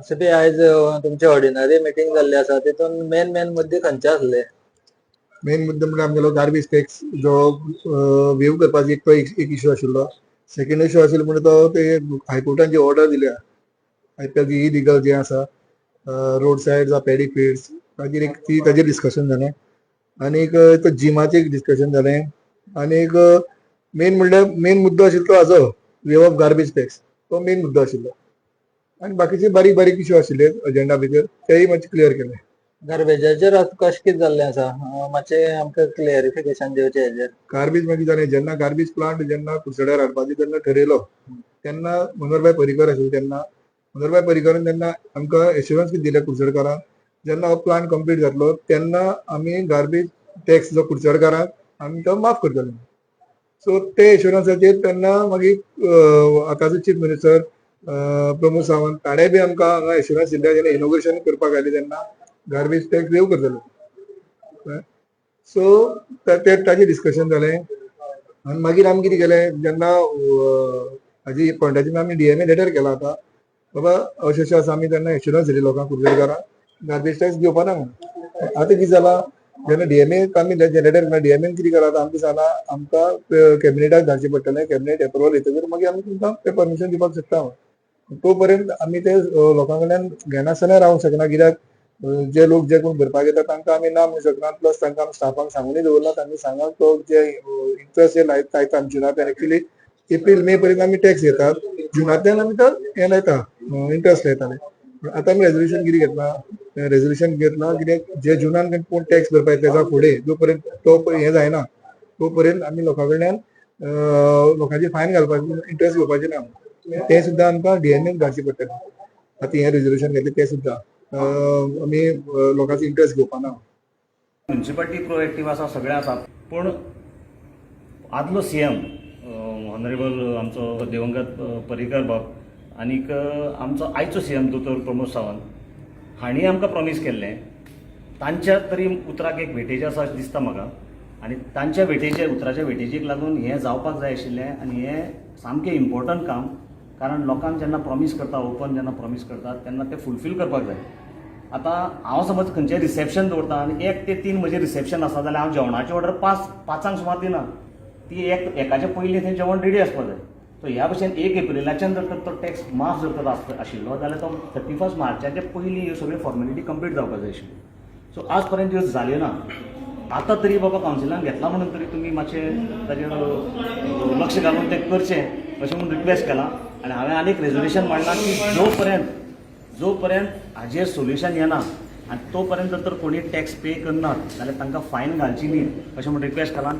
असे ते आयज तुमचे ऑर्डिनरी मिटींग जाल्ली आसा तितून मेन मेन मुद्दे खंयचे आसले मेन मुद्दो म्हणजे आमगेलो गार्बेज टॅक्स जो वेव करपाचो एक तो एक इश्यू आशिल्लो. सेकंड इश्यू आशिल्लो म्हणजे तो ते हायकोर्टान जी ऑर्डर दिल्या आयताची ई लिगल जे आसा रोड सायड जा पॅडी फिल्ड्स ताजेर एक ती ताजेर डिस्कशन जालें. आनीक तो जिमाचें एक डिस्कशन जालें. आनीक मेन म्हणल्यार मेन मुद्दो आशिल्लो तो हाजो वेव ऑफ गार्बेज टॅक्स तो मेन मुद्दो आशिल्लो. आनी बाकीचे बारीक बारीक इश्यू आशिल्ले एजेंडा भितर तेय मातशे क्लियर केले गार्बेजाचेर आतां कशें कितें जाल्लें आसा मातशें आमकां क्लियरिफिकेशन दिवचें हेजेर गार्बेज मागीर जालें जेन्ना गार्बेज प्लांट जेन्ना कुडचड्यार हाडपाचें तेन्ना ठरयलो तेन्ना मनोहरभाई पर्रीकर आशिल्लो तेन्ना मनोहरभाई पर्रीकरान तेन्ना आमकां एश्युरन्स कितें दिलें कुडचडकारांक जेन्ना हो प्लांट कंप्लीट जातलो तेन्ना आमी गार्बेज टॅक्स जो कुडचडकारांक आमी तो माफ करतले. सो ते एश्युरन्साचेर तेन्ना मागीर आतांचो चीफ मिनिस्टर प्रमोद सावंत ताणें बी आमकां हांगा एश्युरन्स दिल्या जेन्ना इनोग्रेशन करपाक आयलें तेन्ना गार्बेज टॅक्स देव करतलो. सो ते ताजें डिस्कशन जालें आनी मागीर आमी कितें केलें जेन्ना हाजी पॉयंटाची आमी डीएमए लेटर केला आतां बाबा अशें अशें आसा आमी तेन्ना एश्युरन्स दिली लोकांक कुडचडकारांक गार्बेज टॅक्स घेवपा ना म्हणून. आतां कितें जाला जेन्ना डीएमए आमी लेटर डीएमएन कितें करा आतां आमकां सांगलां आमकां कॅबिनेटाक धाडचें पडटलें कॅबिनेट एप्रुवल येतकच मागीर आमी तुमकां तें परमिशन दिवपाक शकता. तो पर्यंत आमी ते लोकां कडल्यान घेनासतना रावंक शकना कित्याक जे लोक जे कोण भरपाक येता तांकां आमी ना म्हणूंक शकना प्लस तांकां आमी स्टाफांक सांगूनय दवरला तांणी सांगात तो जे इंट्रस्ट जे लायत लायता जुनांतल्यान एक्चुली एप्रील मे पर्यंत आमी टॅक्स घेतात. जुनांतल्यान आमी तो हे लायता इंट्रस्ट लायताले आतां आमी रेजोल्युशन कितें घेतला? रेजोल्युशन घेतला कित्याक जे जुनान कोण टॅक्स भरपाक येता फुडें जो पर्यंत तो हे जायना तो पर्यंत आमी लोकां कडल्यान लोकांची फायन घालपाची इंट्रस्ट घेवपाचे ना. ते सुद्दां आमकां डीएनएन घालचे पडटले आतां हे रिजोल्युशन घेतले ते सुद्दां आमी लोकांचो इंट्रस्ट घेवपा ना म्युन्सिपाल्टी प्रोएक्टीव आसा सगळें आसा पूण आदलो सीएम हॉनरेबल ऑनरेबल आमचो दिवंगत अ, पर्रीकर बाब आनीक आमचो आयचो सीएम दोतोर प्रमोद सावंत हांणी आमकां प्रोमीस केल्लें तांच्या तरी उतराक एक भेटेज आसा अशें दिसता म्हाका. आनी तांच्या भेटेचे उतराच्या भेटेजेक लागून हें जावपाक जाय आशिल्लें आनी हें सामकें इम्पॉर्टंट काम कारण लोकांक जेन्ना प्रॉमीस करता ओपन जेन्ना प्रॉमीस करतात तेन्ना ते फुलफील करपाक जाय. आतां हांव समज खंयचें रिसेप्शन दवरता आनी एक ते तीन म्हजें रिसेप्शन आसा जाल्यार हांव जेवणाची ऑर्डर पांच पांचांक सुमार दिना. ती एक एकाच्या पयलीं थंय जेवण रेडी आसपाक जाय. सो ह्या भशेन एक एप्रिलाच्यान जर तर तो टॅक्स माफ जर तर आशिल्लो जाल्यार तो थर्टी फर्स्ट मार्चाच्या पयलीं ह्यो सगळ्यो फॉर्मेलिटी कंप्लीट जावपाक जाय आशिल्ल्यो. सो आज पर्यंत ह्यो जाल्यो ना. आतां तरी बाबा कावन्सिलान घेतला म्हणून तरी तुमी मातशें ताजेर लक्ष घालून तें करचें अशें म्हणून रिक्वेस्ट केलां. आनी हांवें आनीक रेजोल्युशन मांडलां की जो पर्यंत जो पर्यंत हाजेर सोल्युशन येना आनी तो पर्यंत जर तर कोणी टॅक्स पे करनात जाल्यार तांकां फायन घालची न्ही अशें म्हण रिक्वेस्ट केलां